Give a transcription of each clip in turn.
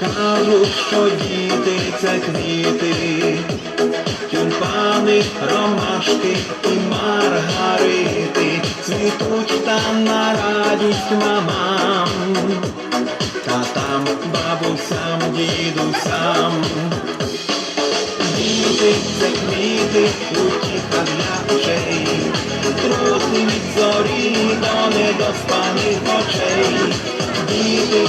кажуть, що діти це квіти, тюльпани, ромашки і маргарити, цвітуть там на радість мамам, та там бабусям, дідусям. Діти це квіти, утіха для очей, трусни від зорі до недоспаних очей. Діти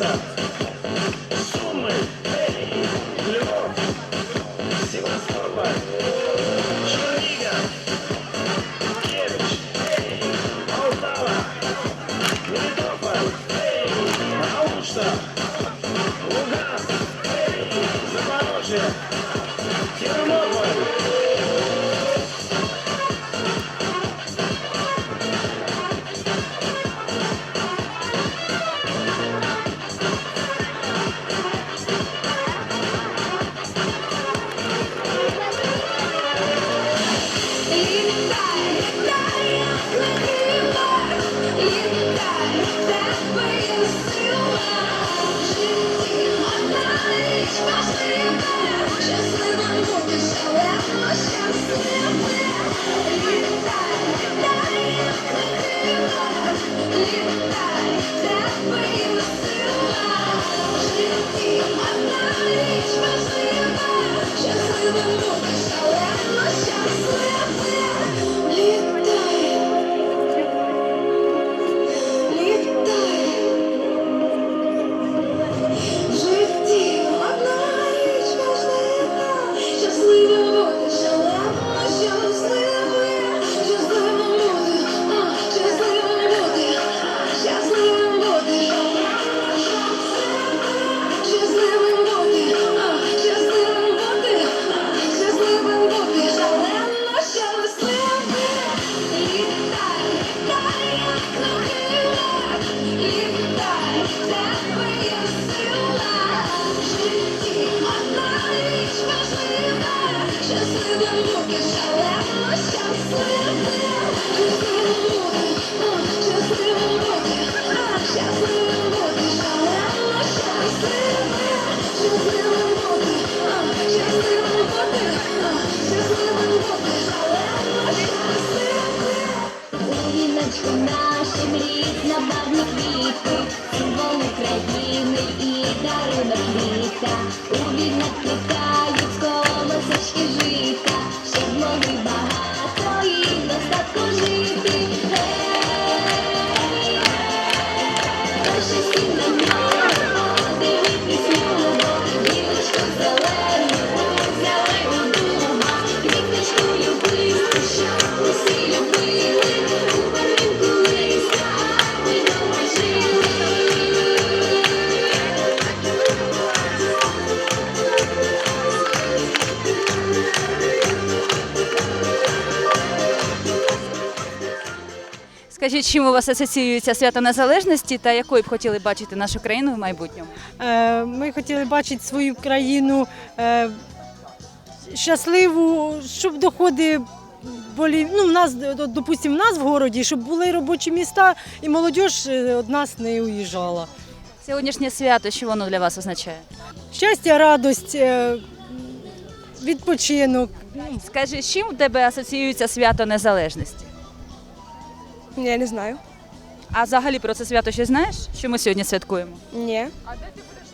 Stop. Leave Тобі багато і достатку життя Скажіть, чим у вас асоціюється свято незалежності та якою б хотіли бачити нашу країну в майбутньому? Е, ми хотіли бачити свою країну е, щасливу, щоб доходи були. Ну, в нас, допустимо, в нас в городі, щоб були робочі міста, і молодіж від е, нас не уїжджала. Сьогоднішнє свято, що воно для вас означає? Щастя, радость, відпочинок. Скажи, з чим у тебе асоціюється свято незалежності? Я не знаю. А взагалі про це свято щось знаєш? Що ми сьогодні святкуємо? Ні. А де ти будеш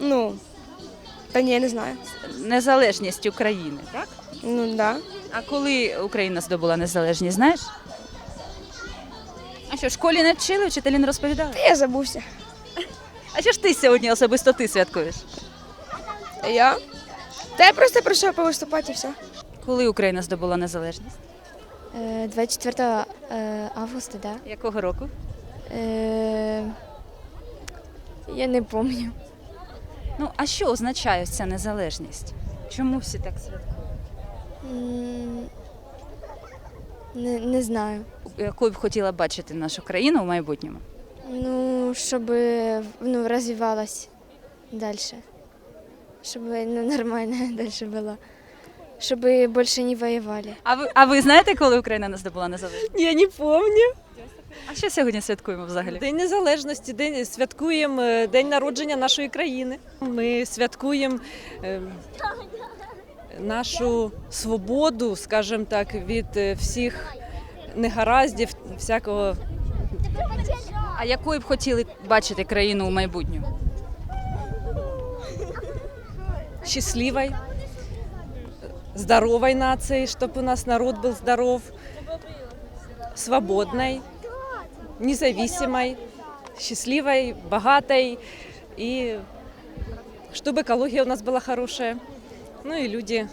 Ну. Та ні, не знаю. Незалежність України, так? Ну да. А коли Україна здобула незалежність, знаєш? А що, в школі не вчили, вчителі не розповідали? Та я забувся. А що ж ти сьогодні особисто ти святкуєш? Я? Та я просто прийшов повиступати і все. Коли Україна здобула незалежність? Е, 24 е, августа, да? Якого року? Е, Я не пам'ятаю. Ну, а що означає ця незалежність? Чому всі так святкують? Не, не знаю. Якою б хотіла бачити нашу країну в майбутньому? Ну, щоб ну, розвивалась далі. Щоб ну, нормально далі було. Щоб більше не воювали. А ви, а ви знаєте, коли Україна не здобула незалежність? Я не помню. А що сьогодні святкуємо взагалі? День незалежності, день святкуємо е, день народження нашої країни. Ми святкуємо е, нашу свободу, скажімо так, від е, всіх негараздів, всякого А якою б хотіли бачити країну у майбутньому? счастливой, здоровой нации, чтобы у нас народ был здоров, свободной, независимой, счастливой, богатой и чтобы экология у нас была хорошая. Ну и люди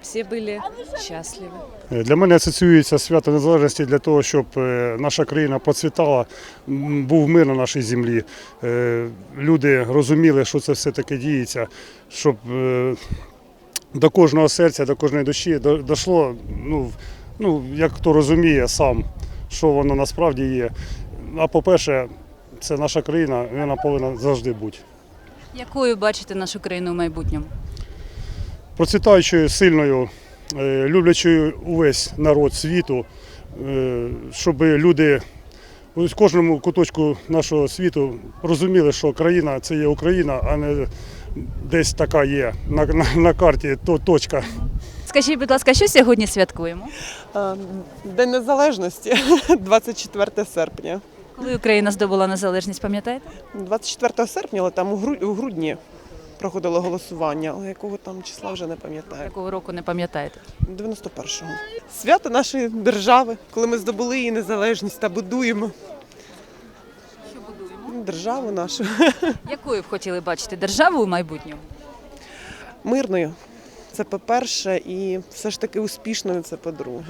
все были счастливы. Е, Для мене асоціюється свято незалежності для того, щоб е, наша країна процвітала, м, був мир на нашій землі. е, Люди розуміли, що це все таке діється, щоб е, до кожного серця, до кожної душі дійшло, ну, ну, як хто розуміє сам, що воно насправді є. А по-перше, це наша країна, вона повинна завжди бути. Якою бачите нашу країну у майбутньому? процвітаючою, сильною, е, люблячою увесь народ світу, е, щоб люди у кожному куточку нашого світу розуміли, що країна це є Україна, а не десь така є на, на, на карті то, точка. Скажіть, будь ласка, що сьогодні святкуємо? День Незалежності 24 серпня. Коли Україна здобула незалежність, пам'ятаєте? 24 серпня, але там у гру- у грудні проходило голосування, але якого там числа вже не пам'ятаю. Якого року не пам'ятаєте? 91-го. Свято нашої держави, коли ми здобули її незалежність та будуємо. Державу нашу Якою б хотіли бачити державу у майбутньому? мирною. Це по-перше, і все ж таки успішною це по-друге.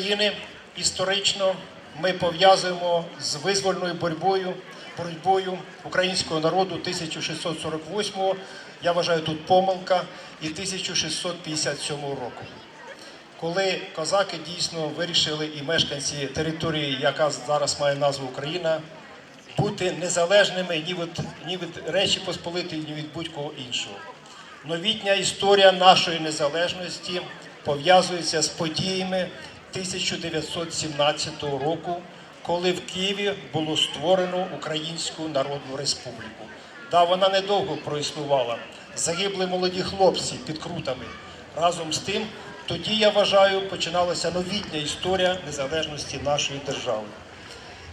України історично ми пов'язуємо з визвольною боротьбою, боротьбою українського народу 1648-го, я вважаю тут помилка, і 1657 року. Коли козаки дійсно вирішили і мешканці території, яка зараз має назву Україна, бути незалежними ні від, ні від Речі Посполитої, ні від будь-кого іншого. Новітня історія нашої незалежності пов'язується з подіями 1917 року, коли в Києві було створено Українську Народну Республіку. Да, вона недовго проіснувала. Загибли молоді хлопці під крутами. Разом з тим, тоді я вважаю, починалася новітня історія незалежності нашої держави.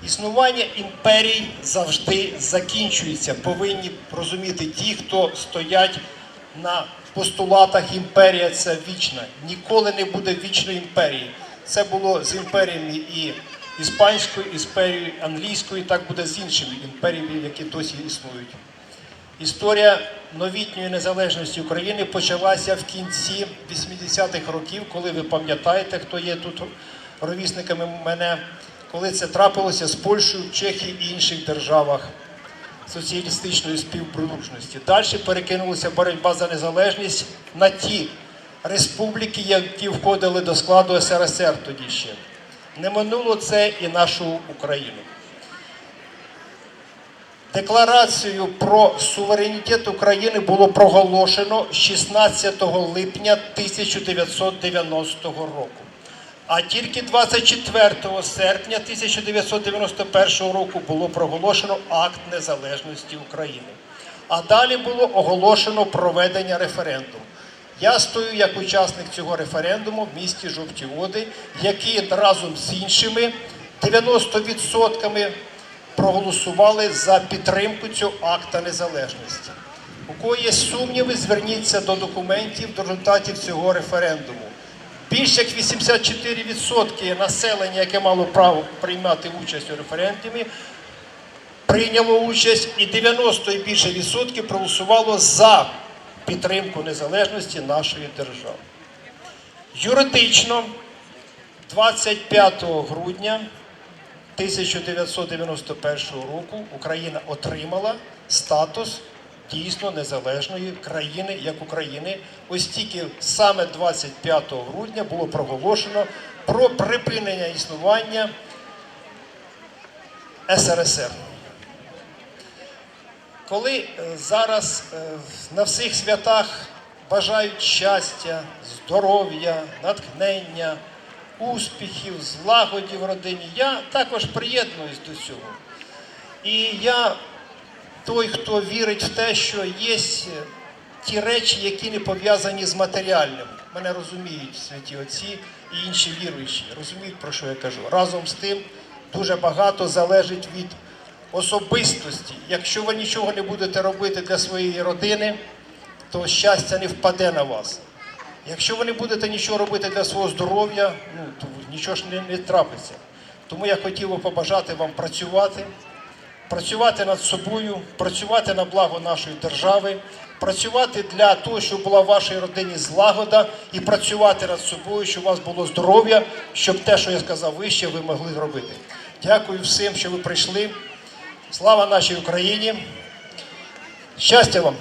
Існування імперій завжди закінчується. Повинні розуміти ті, хто стоять на постулатах імперія це вічна. Ніколи не буде вічної імперії. Це було з імперіями і іспанською, і імперією англійською, так буде з іншими імперіями, які досі існують. Історія новітньої незалежності України почалася в кінці 80-х років, коли ви пам'ятаєте, хто є тут ровісниками мене, коли це трапилося з Польщею, Чехією і інших державах соціалістичної співдружності. Далі перекинулася боротьба за незалежність на ті республіки, які входили до складу СРСР тоді ще. Не минуло це і нашу Україну. Декларацію про суверенітет України було проголошено 16 липня 1990 року. А тільки 24 серпня 1991 року було проголошено акт незалежності України. А далі було оголошено проведення референдуму. Я стою як учасник цього референдуму в місті Жовті Води, який разом з іншими 90% проголосували за підтримку цього акта незалежності. У кого є сумніви, зверніться до документів, до результатів цього референдуму. Більше як 84% населення, яке мало право приймати участь у референдумі, прийняло участь, і 90 і більше відсотків проголосувало за підтримку незалежності нашої держави. Юридично 25 грудня 1991 року Україна отримала статус дійсно незалежної країни як України. Ось тільки саме 25 грудня було проголошено про припинення існування СРСР. Коли е, зараз е, на всіх святах бажають щастя, здоров'я, натхнення, успіхів, злагоді в родині, я також приєднуюсь до цього. І я той, хто вірить в те, що є ті речі, які не пов'язані з матеріальним. Мене розуміють святі отці і інші віруючі, розуміють, про що я кажу. Разом з тим дуже багато залежить від особистості. Якщо ви нічого не будете робити для своєї родини, то щастя не впаде на вас. Якщо ви не будете нічого робити для свого здоров'я, ну то нічого ж не, не трапиться. Тому я хотів би побажати вам працювати, працювати над собою, працювати на благо нашої держави, працювати для того, щоб була в вашій родині злагода, і працювати над собою, щоб у вас було здоров'я, щоб те, що я сказав вище, ви могли зробити. Дякую всім, що ви прийшли. Слава нашій Україні! Щастя вам!